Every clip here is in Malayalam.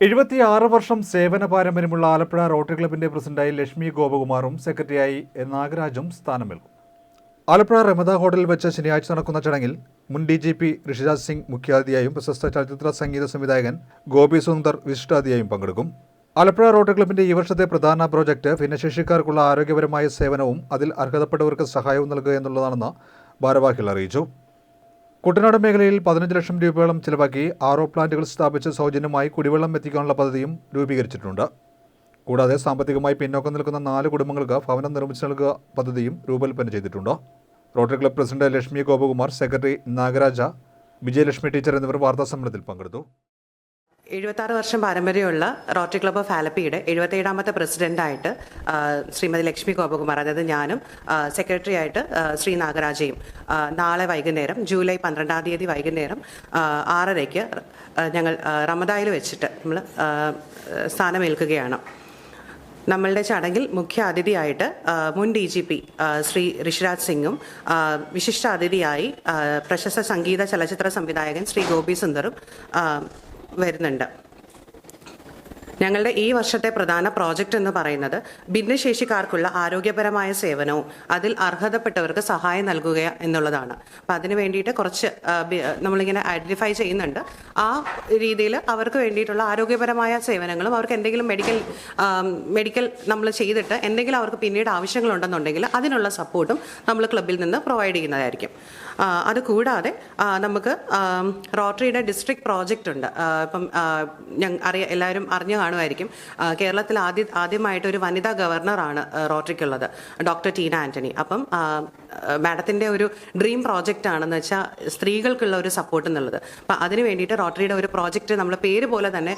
എഴുപത്തിയാറ് വർഷം സേവന പാരമ്പര്യമുള്ള ആലപ്പുഴ റോട്ടറി ക്ലബിന്റെ പ്രസിഡന്റായി ലക്ഷ്മി ഗോപകുമാറും സെക്രട്ടറിയായി. നാഗരാജും സ്ഥാനമേൽക്കും ആലപ്പുഴ റമദ ഹോട്ടലിൽ വെച്ച് ശനിയാഴ്ച നടക്കുന്ന ചടങ്ങിൽ മുൻ D G P Rishiraj Singh മുഖ്യാതിഥിയായും പ്രശസ്ത ചലച്ചിത്ര സംഗീത സംവിധായകൻ ഗോപി സുന്ദർ വിശിഷ്ടാതിഥിയായും പങ്കെടുക്കും ആലപ്പുഴ റോട്ടറി ക്ലബിന്റെ ഈ വർഷത്തെ പ്രധാന പ്രോജക്റ്റ് ഭിന്നശേഷിക്കാർക്കുള്ള ആരോഗ്യപരമായ സേവനവും അതിൽ അർഹതപ്പെട്ടവർക്ക് സഹായവും നൽകുക എന്നുള്ളതാണെന്ന് ഭാരവാഹികൾ അറിയിച്ചു കുട്ടനാട് മേഖലയിൽ പതിനഞ്ച് ലക്ഷം രൂപയോളം ചിലവാക്കി ആറോ പ്ലാന്റുകൾ സ്ഥാപിച്ച് സൗജന്യമായി കുടിവെള്ളം എത്തിക്കാനുള്ള പദ്ധതിയും രൂപീകരിച്ചിട്ടുണ്ട്. കൂടാതെ സാമ്പത്തികമായി പിന്നോക്കം നിൽക്കുന്ന നാല് കുടുംബങ്ങൾക്ക് ഭവനം നിർമ്മിച്ചു നൽകുക പദ്ധതിയും രൂപകൽപ്പന ചെയ്തിട്ടുണ്ട്. Rotary club president Lakshmi Gopakumar secretary Nagaraja Vijayalakshmi teacher എന്നിവർ വാർത്താസമ്മേളനത്തിൽ പങ്കെടുത്തു. എഴുപത്താറ് വർഷം പാരമ്പര്യമുള്ള റോട്ടറി ക്ലബ് ഓഫ് ആലപ്പിയുടെ എഴുപത്തേഴാമത്തെ പ്രസിഡന്റായിട്ട് ശ്രീമതി ലക്ഷ്മി ഗോപകുമാർ അതായത് ഞാനും സെക്രട്ടറി ആയിട്ട് ശ്രീ നാഗരാജയും നാളെ വൈകുന്നേരം ജൂലൈ പന്ത്രണ്ടാം തീയതി വൈകുന്നേരം ആറരയ്ക്ക് ഞങ്ങൾ റമദായിൽ വെച്ചിട്ട് നമ്മൾ സ്ഥാനമേൽക്കുകയാണ്. നമ്മളുടെ ചടങ്ങിൽ മുഖ്യ അതിഥിയായിട്ട് മുൻ D G P Shri Rishiraj സിംഗും വിശിഷ്ട അതിഥിയായി പ്രശസ്ത സംഗീത ചലച്ചിത്ര സംവിധായകൻ ശ്രീ ഗോപി സുന്ദറും വരുന്നുണ്ട്. ഞങ്ങളുടെ ഈ വർഷത്തെ പ്രധാന പ്രോജക്റ്റ് എന്ന് പറയുന്നത് ഭിന്നശേഷിക്കാർക്കുള്ള ആരോഗ്യപരമായ സേവനവും അതിൽ അർഹതപ്പെട്ടവർക്ക് സഹായം നൽകുക എന്നുള്ളതാണ്. അപ്പം അതിന് വേണ്ടിയിട്ട് കുറച്ച് നമ്മളിങ്ങനെ ഐഡന്റിഫൈ ചെയ്യുന്നുണ്ട്. ആ രീതിയിൽ അവർക്ക് വേണ്ടിയിട്ടുള്ള ആരോഗ്യപരമായ സേവനങ്ങളും അവർക്ക് എന്തെങ്കിലും മെഡിക്കൽ മെഡിക്കൽ നമ്മൾ ചെയ്തിട്ട് എന്തെങ്കിലും അവർക്ക് പിന്നീട് ആവശ്യങ്ങളുണ്ടെന്നുണ്ടെങ്കിൽ അതിനുള്ള സപ്പോർട്ടും നമ്മൾ ക്ലബിൽ നിന്ന് പ്രൊവൈഡ് ചെയ്യുന്നതായിരിക്കും. അതുകൂടാതെ അത് കൂടാതെ നമുക്ക് റോട്ടറിയുടെ ഡിസ്ട്രിക്ട് പ്രോജക്റ്റ് ഉണ്ട്. ഇപ്പം അറിയ എല്ലാവരും അറിഞ്ഞു കാണുമായിരിക്കും. കേരളത്തിൽ ആദ്യ ആദ്യമായിട്ട് ഒരു വനിതാ ഗവർണറാണ് റോട്ടറിക്കുള്ളത് ഡോക്ടർ ടീന ആന്റണി. അപ്പം മാഡത്തിന്റെ ഒരു ഡ്രീം പ്രോജക്റ്റ് ആണെന്ന് വെച്ചാൽ സ്ത്രീകൾക്കുള്ള ഒരു സപ്പോർട്ട് എന്നുള്ളത്. അപ്പം അതിന് വേണ്ടിയിട്ട് റോട്ടറിയുടെ ഒരു പ്രോജക്റ്റ് നമ്മുടെ പേര് പോലെ തന്നെ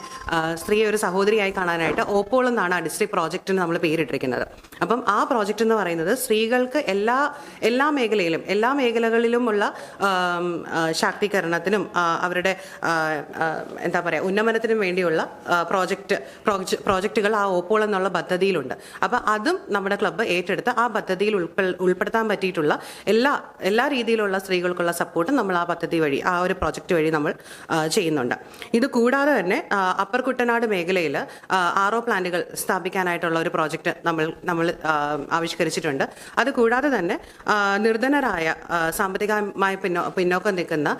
സ്ത്രീയെ ഒരു സഹോദരിയായി കാണാനായിട്ട് ഓപ്പോൾ എന്നാണ് ആ ഡിസ്ട്രിക്ട് പ്രോജക്റ്റിന് നമ്മൾ പേരിട്ടിരിക്കുന്നത്. അപ്പം ആ പ്രോജക്റ്റ് എന്ന് പറയുന്നത് സ്ത്രീകൾക്ക് എല്ലാ എല്ലാ മേഖലയിലും എല്ലാ മേഖലകളിലുമുള്ള ശാക്തീകരണത്തിനും അവരുടെ എന്താ പറയുക ഉന്നമനത്തിനും വേണ്ടിയുള്ള പ്രോജക്റ്റ് പ്രോജ- പ്രോജക്റ്റുകൾ ആ ഓപ്പോൾ എന്നുള്ള പദ്ധതിയിലുണ്ട്. അപ്പോൾ അതും നമ്മുടെ ക്ലബ്ബ് ഏറ്റെടുത്ത് ആ പദ്ധതിയിൽ ഉൾപ്പെ- ഉൾപ്പെടുത്താൻ പറ്റിയിട്ടുള്ള എല്ലാ എല്ലാ രീതിയിലുള്ള സ്ത്രീകൾക്കുള്ള സപ്പോർട്ടും നമ്മൾ ആ പദ്ധതി വഴി ആ ഒരു പ്രോജക്റ്റ് വഴി നമ്മൾ ചെയ്യുന്നുണ്ട്. ഇത് കൂടാതെ തന്നെ അപ്പർ കുട്ടനാട് മേഖലയിൽ ഒ പ്ലാന്റുകൾ സ്ഥാപിക്കാനായിട്ടുള്ള ഒരു പ്രോജക്റ്റ് നമ്മൾ നമ്മൾ ആവിഷ്കരിച്ചിട്ടുണ്ട്. അത് കൂടാതെ തന്നെ നിർധനരായ സാമ്പത്തികമായി പിന്നോ പിന്നോക്കം നിൽക്കുന്ന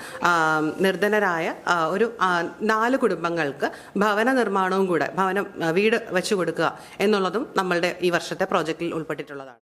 നിർധനരായ ഒരു നാല് കുടുംബങ്ങൾക്ക് ഭവന നിർമ്മാണവും കൂടെ ഭവനം വീട് വെച്ചു കൊടുക്കുക എന്നുള്ളതും നമ്മളുടെ ഈ വർഷത്തെ പ്രോജക്റ്റിൽ ഉൾപ്പെട്ടിട്ടുള്ളതാണ്.